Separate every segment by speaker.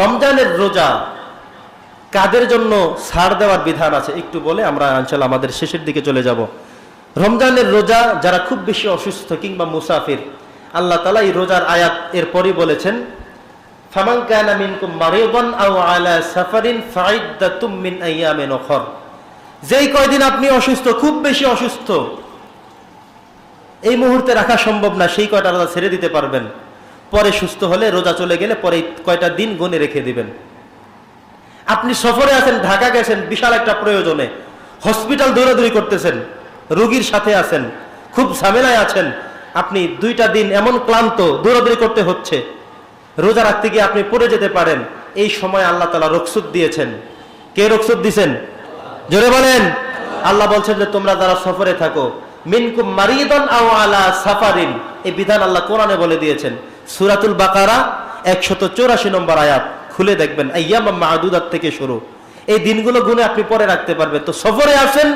Speaker 1: রমজানের রোজা কাদের জন্য ছাড় দেওয়ার বিধান আছে একটু বলে আমরা আঞ্চল আমাদের শেষের দিকে চলে যাব। রমজানের রোজা যারা খুব বেশি অসুস্থ কিংবা মুসাফির, আল্লাহ তালা এই রোজার আয়াত বলেছেন মিন আইয়ামিন উখর। যেই কয়দিন আপনি অসুস্থ, খুব বেশি অসুস্থ, এই মুহূর্তে রাখা সম্ভব না, সেই কয়টা রোজা ছেড়ে দিতে পারবেন। পরে সুস্থ হলে রোজা চলে গেলে পরে কয়টা দিন গুনে রেখে দিবেন। আপনি সফরে আছেন, ঢাকা গেছেন, বিশাল একটা প্রয়োজনে। হসপিটাল দৌড়াদৌড়ি করতেছেন, রোগীর সাথে আছেন, খুব ঝামেলায় আছেন। আপনি দুইটা দিন এমন ক্লান্ত দৌড়াদৌড়ি করতে হচ্ছে, রোজা রাখতে গিয়ে আপনি পড়ে যেতে পারেন। এই সময় আল্লাহ তালা রকসুদ দিয়েছেন। কে রকসুদ দিছেন? জোরে বলেন। আল্লাহ বলছেন যে, তোমরা যারা সফরে থাকো, মিনকুম মারিদন আও আলা সাফারিন। এই বিধান আল্লাহ কোরআনে বলে দিয়েছেন। সুরাতুল বাকারা একশত চৌরাশি নম্বর আয়াত, খুলে দেখবেন, আইয়াম থেকে শুরু। এই দিনগুলো গুনে আপনি পরে রাখতে পারবেন। তো সফরে আছেন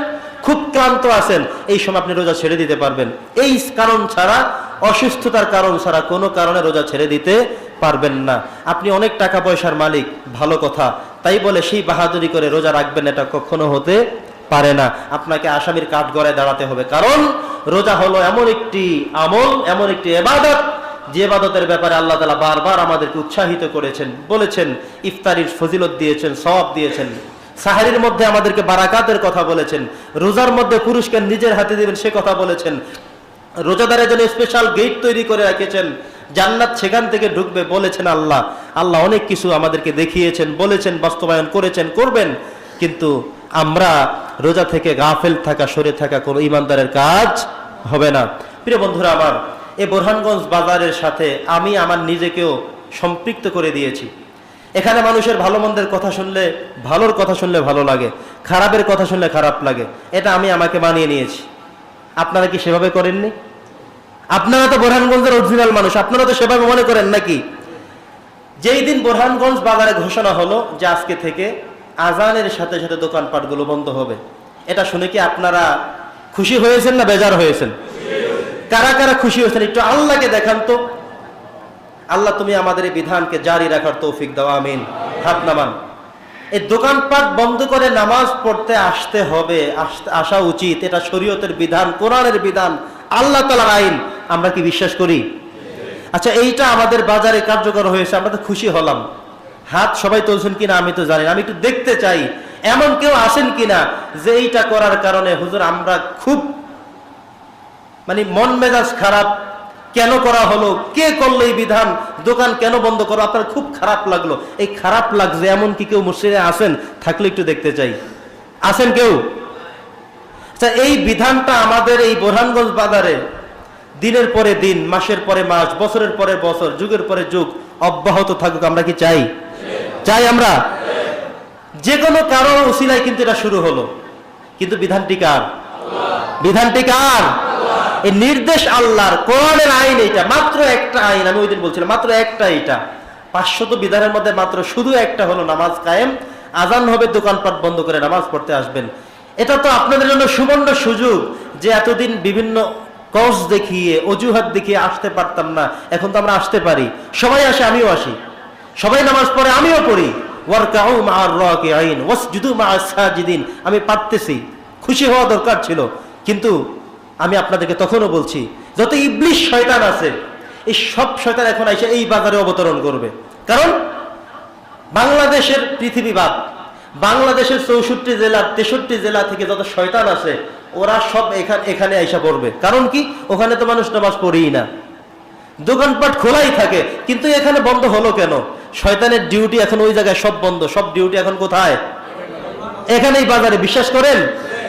Speaker 1: খুব ক্লান্ত আছেন, এই সময় আপনি রোজা ছেড়ে দিতে পারবেন। এই কারণ ছাড়া, অসুস্থতার কারণ ছাড়া কোনো কারণে রোজা ছেড়ে দিতে পারবেন না। আপনি অনেক টাকা পয়সার মালিক, ভালো কথা। তাই বলে সেই বাহাদুরি করে রোজা রাখবেন এটা কখনো হতে পারে না। আপনাকে আসামির কাঠ গড়ায় দাঁড়াতে হবে। কারণ রোজা হলো এমন একটি আমল, এমন একটি এবাদত যে এবাদতের ব্যাপারে আল্লাহ তালা বারবার আমাদেরকে উৎসাহিত করেছেন, বলেছেন, ইফতারির ফজিলত দিয়েছেন সব দিয়েছেন, সাহারির মধ্যে আমাদেরকে বারাকাতের কথা বলেছেন, রোজার মধ্যে পুরুষকে নিজের হাতে দিবেন সে কথা বলেছেন, রোজাদারের জন্য স্পেশাল গেট তৈরি করে রেখেছেন, জান্নাত সেখান থেকে ঢুকবে বলেছেন আল্লাহ। আল্লাহ অনেক কিছু আমাদেরকে দেখিয়েছেন, বলেছেন, বাস্তবায়ন করেছেন, করবেন, কিন্তু আমরা রোজা থেকে গাফেল থাকা, সরে থাকা কোনো ইমানদারের কাজ হবে না। প্রিয় বন্ধুরা আমার এই বোরহানগঞ্জ বাজারের সাথে আমি আমার নিজেকেও সম্পৃক্ত করে দিয়েছি। এখানে মানুষের ভালো মন্দের কথা শুনলে, ভালোর কথা শুনলে ভালো লাগে, খারাপের কথা শুনলে খারাপ লাগে। এটা আমি আমাকে মানিয়ে নিয়েছি। আপনারা কি সেভাবে করেননি? আপনারা তো বোরহানগঞ্জের অরিজিনাল মানুষ, আপনারা তো সেভাবে মনে করেন নাকি? যেই দিন বোরহানগঞ্জ বাজারে ঘোষণা হলো যে আজকে থেকে আজানের সাথে সাথে দোকানপাটগুলো বন্ধ হবে, এটা শুনে কি আপনারা খুশি হয়েছেন না বেজার হয়েছেন? কারা কারা খুশি হয়েছেন একটু আল্লাহকে দেখান তো। আল্লাহ তুমি আমাদের এই বিধানকে জারি রাখার তৌফিক দাও, আমিন। হাত নামান। এই দোকানপাট বন্ধ করে নামাজ পড়তে আসতে হবে আসা উচিত। এটা শরীয়তের বিধান, কোরআনের বিধান, আল্লাহ তালার আইন। আমরা কি বিশ্বাস করি? আচ্ছা এইটা আমাদের বাজারে কার্যকর হয়েছে, আমরা তো খুশি হলাম। হাত সবাই তুলছেন কিনা আমি তো জানি আমি একটু দেখতে চাই, এমন কেউ আসেন কিনা যে এইটা করার কারণে, হুজুর, আমরা খুব মানে মন মেজাজ খারাপ, কেন করা হলো, কে করল এই বিধান, দোকান কেন বন্ধ করো আপনার খুব খারাপ লাগল। এই খারাপ লাগছে, এমন কি কেউ মসজিদে আসেন? থাকলে একটু দেখতে চাই। আসেন কেউ? আচ্ছা এই বিধানটা আমাদের এই বোরহানগঞ্জ বাজারে দিনের পরে দিন, মাসের পরে মাস, বছরের পরে বছর, যুগের পরে যুগ, অব্যাহত থাকুক, আমরা কি চাই? চাই আমরা? যে কোনো কারও উসিলায় কিন্তু এটা শুরু হলো। কিন্তু বিধানটি কার? বিধানটি কার? এই নির্দেশ আল্লাহর কোরআনের আইন এটা মাত্র একটা আইন, আমি ওই দিন বলছিলাম, মাত্র একটা এটা পাঁচশত বিধানের মধ্যে মাত্র শুধু একটা হলো নামাজ কায়েম, আজান হবে, দোকানপাট বন্ধ করে নামাজ পড়তে আসবেন। এটা তো আপনাদের জন্য সুবর্ণ সুযোগ যে এতদিন বিভিন্ন কস দেখিয়ে, অজুহাত দেখিয়ে আসতে পারতাম না। এখন তো আমরা আসতে পারি। সবাই আসে, আমিও আসি। সবাই নামাজ পড়ে, আমিও পড়ি। আমি পারতেছি। খুশি হওয়া দরকার ছিল। কিন্তু আমি আপনাদেরকে তখনও বলছি, যত ইবলিশ শয়তান আছে, এই সব শয়তান এখন এসে এই বাজারে অবতরণ করবে। কারণ বাংলাদেশের পৃথিবীবাদ, বাংলাদেশের চৌষট্টি জেলা, তেষট্টি জেলা থেকে যত শয়তান আছে ওরা সব এখানে এখানে আইসা পড়বে। কারণ কি? ওখানে তো মানুষ নামাজ পড়েই না। দোকানপাট খোলাই থাকে, কিন্তু এখানে বন্ধ হলো কেন? শয়তানের ডিউটি এখন ওই জায়গায় সব বন্ধ, সব ডিউটি এখন কোথায়? এখানেই বাজারে। বিশ্বাস করেন?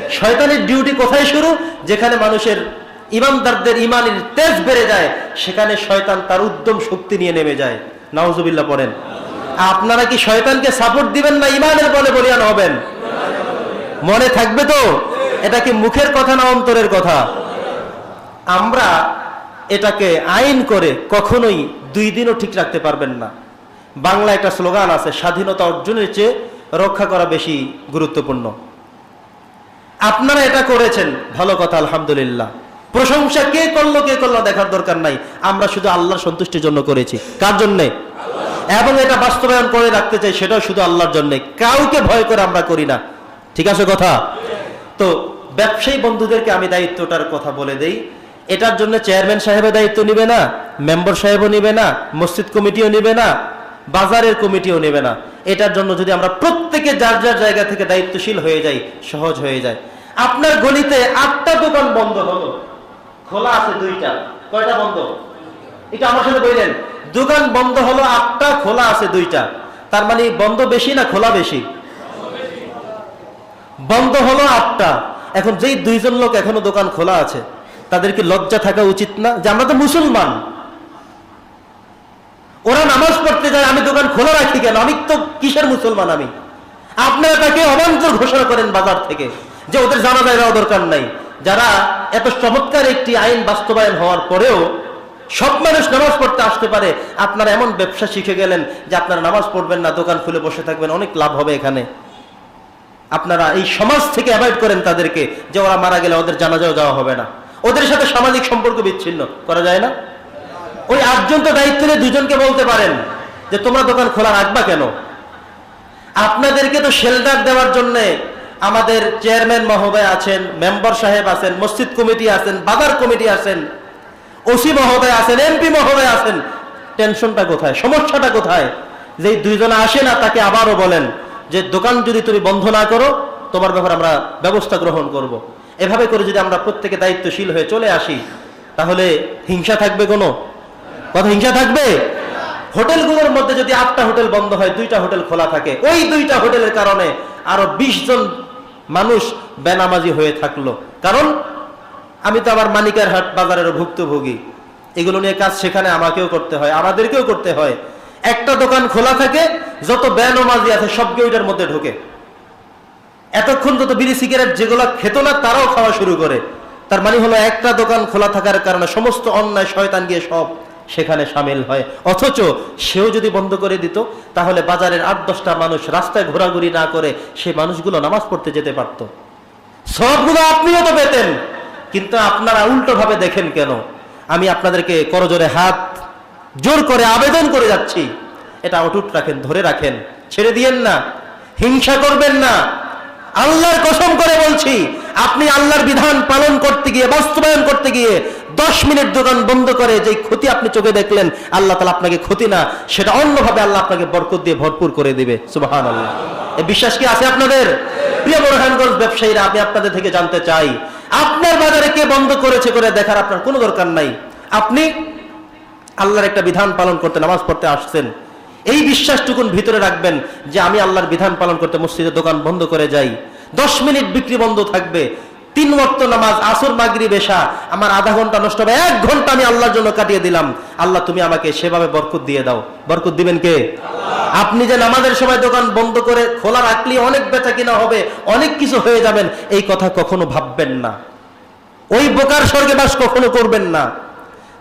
Speaker 1: শয়তানের ডিউটি কোথায় শুরু? যেখানে মানুষের ইমানদারদের ইমানের তেজ বেড়ে যায়, সেখানে শয়তান তার উদ্যম শক্তি নিয়ে নেমে যায়। নাউজুবিল্লাহ পড়েন। আপনারা কি শয়তানকে সাপোর্ট দিবেন না ইমানের বলে বলিয়ান হবেন? মনে থাকবে তো? এটা কি মুখের কথা না অন্তরের কথা? আমরা এটাকে আইন করে কখনোই দুই দিনও ঠিক রাখতে পারবেন না। বাংলা একটা স্লোগান আছে, স্বাধীনতা অর্জনের চেয়ে রক্ষা করা বেশি গুরুত্বপূর্ণ। আপনারা এটা করেছেন। ভালো কথা, আলহামদুলিল্লাহ। প্রশংসা কে করল কে করল দেখার দরকার নাই। আমরা শুধু আল্লাহর সন্তুষ্টির জন্য করেছি। কার জন্যে? এবং এটা বাস্তবায়ন করে রাখতে চাই, সেটাও শুধু আল্লাহর জন্য। কাউকে ভয় করে আমরা করি না। ঠিক আছে কথা? তো ব্যবসায়ী বন্ধুদেরকে আমি দায়িত্বটার কথা বলে দেই। এটার জন্য চেয়ারম্যান সাহেবের দায়িত্ব নিবে না, মেম্বার সাহেবও নিবে না, মসজিদ কমিটিও নিবে না, বাজারের কমিটিও নেবে না। এটার জন্য যদি আমরা প্রত্যেকে যার যার জায়গা থেকে দায়িত্বশীল হয়ে যাই, সহজ হয়ে যায়। আপনার গলিতে আটটা দোকান বন্ধ হলো। খোলা আছে দুইটা। কয়টা বন্ধ? এটা আমার সাথে বললেন। দোকান বন্ধ হলো আটটা, খোলা আছে দুইটা। তার মানে বন্ধ বেশি না খোলা বেশি? বন্ধ হলো আটটা। এখন যেই দুইজন লোক এখনও দোকান খোলা আছে, তাদেরকে লজ্জা থাকা উচিত না যে আমরা তো মুসলমান। ওরা নামাজ পড়তে যায়, আমি দোকান খোলা রাখি কেন? আমি তো কিসের মুসলমান আমি? আপনারা তাকে অবান্তর ঘোষণা করেন বাজার থেকে যে ওদের জানা যায় দরকার নাই। যারা এত চমৎকার একটি আইন বাস্তবায়ন হওয়ার পরেও সব মানুষ নামাজ পড়তে আসতে পারে, আপনারা এমন ব্যবসা শিখে গেলেন যে আপনারা নামাজ পড়বেন না, দোকান খুলে বসে থাকবেন, অনেক লাভ হবে এখানে। আপনারা এই সমাজ থেকে অ্যাভয়েড করেন তাদেরকে যে ওরা মারা গেলে ওদের জানাজাও যাওয়া হবে না। ওদের সাথে সামাজিক সম্পর্ক বিচ্ছিন্ন, করা যায় না? ওই আটজন তো দায়িত্ব নিয়ে দুজনকে বলতে পারেন যে তোমরা দোকান খোলা রাখবা কেন? আপনাদেরকে তো শেল্টার দেওয়ার জন্য আমাদের চেয়ারম্যান মহোদয় আছেন, মেম্বার সাহেব আছেন, মসজিদ কমিটি আছেন, বাজার কমিটি আছেন, ওসি মহোদয় আছেন, এমপি মহোদয় আছেন। টেনশনটা কোথায়? সমস্যাটা কোথায়? যে দুইজনে আসে না, তাকে আবারও বলেন যে দোকান যদি তুমি বন্ধ না করো, তোমার ব্যাপারে আমরা ব্যবস্থা গ্রহণ করব। এভাবে করে যদি আমরা প্রত্যেকে দায়িত্বশীল হয়ে চলে আসি, তাহলে হিংসা থাকবে কোনো? কথা হিংসা থাকবে? হোটেলগুলোর মধ্যে যদি আটটা হোটেল বন্ধ হয়, দুইটা হোটেল খোলা থাকে, ওই দুইটা হোটেলের কারণে আরও বিশ জন মানুষ বেনামাজি হয়ে থাকল। কারণ, আমি তো আমার মানিকার হাট বাজারের ভুক্তভোগী। এগুলো নিয়ে কাজ সেখানে আমাকেও করতে হয়, আমাদেরকেও করতে হয়। একটা দোকান খোলা থাকে, যত বেনমাজি আছে সবকে ওইটার মধ্যে ঢোকে। এতক্ষণ যত বিড়ি, সিগারেট যেগুলো খেত না, তারাও খাওয়া শুরু করে। তার মানে হলো একটা দোকান খোলা থাকার কারণে সমস্ত অন্যায়, শয়তান গিয়ে সব সেখানে সামিল হয়। অথচ সেও যদি বন্ধ করে দিত, তাহলে বাজারের আট, দশটা মানুষ রাস্তায় ঘোরাঘুরি না করে সেই মানুষগুলো নামাজ পড়তে যেতে পারত। সবগুলো আপনিও তো পেতেন। কিন্তু আপনারা উল্টো ভাবে দেখেন কেন? আমি আপনাদেরকে করজোরে হাত জোর করে আবেদন করে যাচ্ছি। এটা অটুট রাখেন, ধরে রাখেন। ছেড়ে দিয়েন না। হিংসা করবেন না। আল্লাহর কসম করে বলছি, আপনি আল্লাহর বিধান পালন করতে গিয়ে বাস্তবায়ন করতে গিয়ে দশ মিনিট দোকান বন্ধ করে যে ক্ষতি আপনি চোখে দেখলেন, আল্লাহ তালা আপনাকে ক্ষতি না, সেটা অন্যভাবে আল্লাহ আপনাকে বরকত দিয়ে ভরপুর করে দিবে। সুবাহান আল্লাহ এই বিশ্বাস কি আছে আপনাদের? প্রিয় বোরহানগঞ্জ ব্যবসায়ীরা, আমি আপনাদের থেকে জানতে চাই, আপনার বাজারে কে বন্ধ করেছে করে দেখার আপনার কোনো দরকার নাই। আপনি আল্লাহর একটা বিধান পালন করতে, নামাজ পড়তে আসছেন, এই বিশ্বাসটুকুন ভিতরে রাখবেন যে আমি আল্লাহর বিধান পালন করতে মসজিদের দোকান বন্ধ করে যাই, দশ মিনিট বিক্রি বন্ধ থাকবে তিন ওয়াক্ত নামাজ, আসর মাগরি বেশা আমার আধা ঘণ্টা নষ্ট হবে, এক ঘণ্টা আমি আল্লাহর জন্য কাটিয়ে দিলাম। আল্লাহ, তুমি আমাকে সেভাবে বরকত দিয়ে দাও। বরকত দিবেন কে? আপনি যে নামাজের সময় দোকান বন্ধ করে খোলা রাখলে অনেক বেচা কিনা হবে, অনেক কিছু হয়ে যাবেন, এই কথা কখনো ভাববেন না। ওই বোকার স্বর্গে বাস কখনো করবেন না।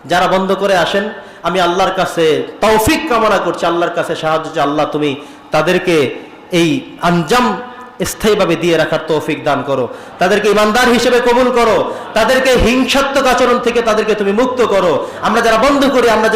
Speaker 1: যারা বন্ধ করে আসেন, আমি আল্লাহর কাছে তৌফিক কামনা করছি, আল্লাহর কাছে সাহায্য আল্লাহ, তুমি তাদেরকে এই আঞ্জাম স্থায়ীভাবে দিয়ে রাখার তৌফিক দান করো। তাদেরকে ইমানদার হিসেবে কবুল করো। তাদেরকে হিংসাত্মক আচরণ থেকে তাদেরকে তুমি মুক্ত করো। আমরা যারা বন্ধ করি, আমরা